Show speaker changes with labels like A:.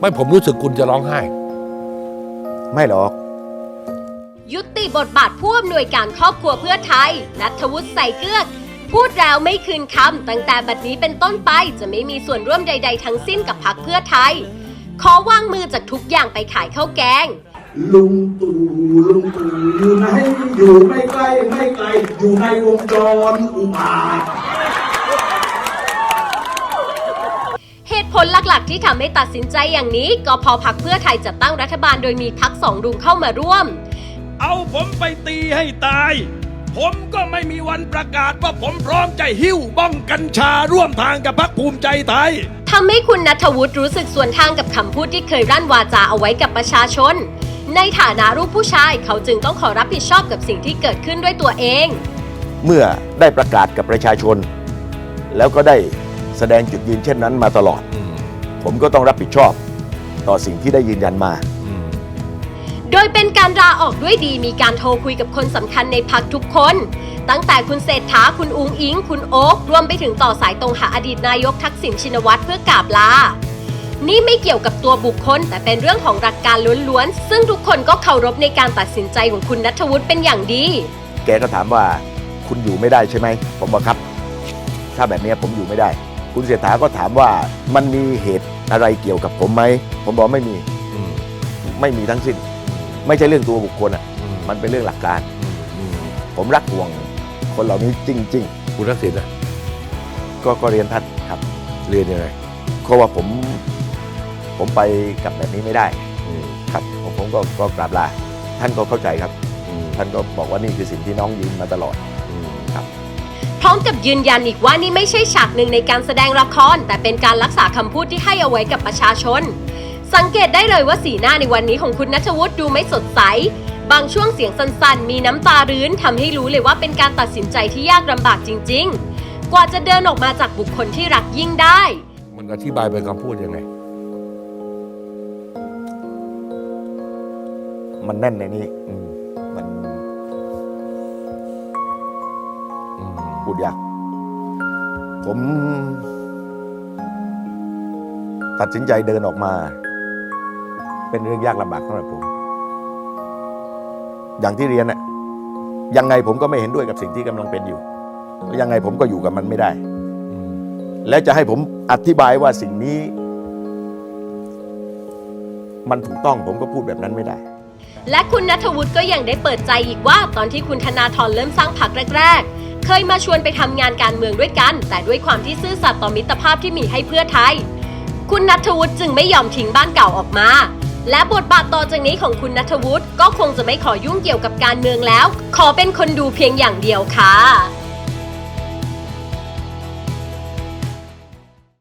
A: ไม่ผมรู้สึกคุณจะร้องไห้
B: ไม่หรอก
C: ยุติบทบาทผู้อำนวยการครอบครัวเพื่อไทย นัทวุฒิใส่เกลือก พูดแล้วไม่คืนคำตั้งแต่บัดนี้เป็นต้นไปจะไม่มีส่วนร่วมใด ๆ ทั้งสิ้นกับพักเพื่อไทย ขอวางมือจากทุกอย่างไปขายข้าวแกง
D: ลุงตู่ลุงตู่อยู่ไหนอยู่ไม่ไกลไม่ไกลอยู่ในวงจรอุบาท
C: เหตุ ผลหลักๆ ที่ทำให้ตัดสินใจอย่างนี้ ก็เพอพักเพื่อไทยจะตั้งรัฐบาลโดยมีพักสองลุงเข้ามาร่วม
E: เอาผมไปตีให้ตาย ผมก็ไม่มีวันประกาศว่าผมพร้อมจะหิ้วบ้องกัญชาร่วมทางกับพรรคภูมิใจไทย
C: ทำให้คุณนัทวุฒิรู้สึกสวนทางกับคำพูดที่เคยรั่นวาจาเอาไว้กับประชาชน ในฐานะรูปผู้ชายเขาจึงต้องขอรับผิดชอบกับสิ่งที่เกิดขึ้นด้วยตัวเอง
B: เมื่อได้ประกาศกับประชาชน แล้วก็ได้แสดงจุดยืนเช่นนั้นมาตลอด
A: อืม
B: ผมก็ต้องรับผิดชอบต่อสิ่งที่ได้ยืนยันมา
A: อืม
C: โดยเป็นการลาออกด้วยดีมีการโทรคุยกับคนสำคัญในพักทุกคน ตั้งแต่คุณเศรษฐาคุณอุงอิง คุณโอ๊ครวมไปถึงต่อสายตรงหาอดีตนายกทักษิณชินวัตรเพื่อกราบลา นี่ไม่เกี่ยวกับตัวบุคคล แต่เป็นเรื่องของหลักการล้วนๆ ซึ่งทุกคนก็เคารพในการตัดสินใจของคุณนัทวุฒิเป็นอย่างดี
B: แกก็ถามว่าคุณอยู่ไม่ได้ใช่ไหม ผมบอกครับ ถ้าแบบนี้ผมอยู่ไม่ได้ คุณเศรษฐาก็ถามว่ามันมีเหตุอะไรเกี่ยวกับผมไหม ผมบอกไม่มี
A: อืม
B: ไม่มีทั้งสิ้น ไม่ใช่เรื่องตัวบุคคลอะ
A: อืม
B: มันเป็นเรื่องหลักการ
A: อืมอืม
B: ผมรักห่วงคนเหล่านี้จริง
A: คุณทักษิณนะ
B: ๆก็ก็เรียนท่านครับ
A: เรียนยังไง
B: เพราะว่าผมผมไปกับแบบนี้ไม่ได้
A: อืม
B: ครับผมผมก็ก็กราบลาท่านก็เข้าใจครับ
A: อืม
B: ท่านก็บอกว่านี่คือสิ่งที่น้องยืนมาตลอด
A: อืม
B: ครับ
C: พร้อมกับยืนยันอีกว่านี่ไม่ใช่ฉากหนึ่งในการแสดงละคร แต่เป็นการรักษาคำพูดที่ให้เอาไว้กับประชาชน สังเกตได้เลยว่าสีหน้าในวันนี้ของคุณนัทวุฒิดูไม่สดใส บางช่วงเสียงสั้นๆ มีน้ำตารื้นทำให้รู้เลยว่าเป็นการตัดสินใจที่ยากลำบากจริง ๆ กว่าจะเดินออกมาจากบุคคลที่รักยิ่งได้
A: มันอธิบายเป็นคำพูดยังไง
B: มันแน่นในนี้อืม พูดยาก ผม ตัดสินใจเดินออกมา เป็นเรื่องยากลำบากสำหรับผม อย่างที่เรียนน่ะยังไงผมก็ไม่เห็นด้วยกับสิ่งที่กำลังเป็นอยู่ ยังไงผมก็อยู่กับมันไม่ได้ และจะให้ผมอธิบายว่าสิ่งนี้ มันถูกต้องผมก็พูดแบบนั้นไม่ได้
C: และคุณนัทวุฒิก็ยังได้เปิดใจอีกว่าตอนที่คุณธนาธรเริ่มสร้างพรรคแรก ๆ เคยมาชวนไปทำงานการเมืองด้วยกัน แต่ด้วยความที่ซื่อสัตย์ต่อมิตรภาพที่มีให้เพื่อไทย คุณนัทวุฒิจึงไม่ยอมทิ้งบ้านเก่าออกมา และบทบาทต่อจากนี้ของคุณนัทวุฒิก็คงจะไม่ขอยุ่งเกี่ยวกับการเมืองแล้ว ขอเป็นคนดูเพียงอย่างเดียวค่ะ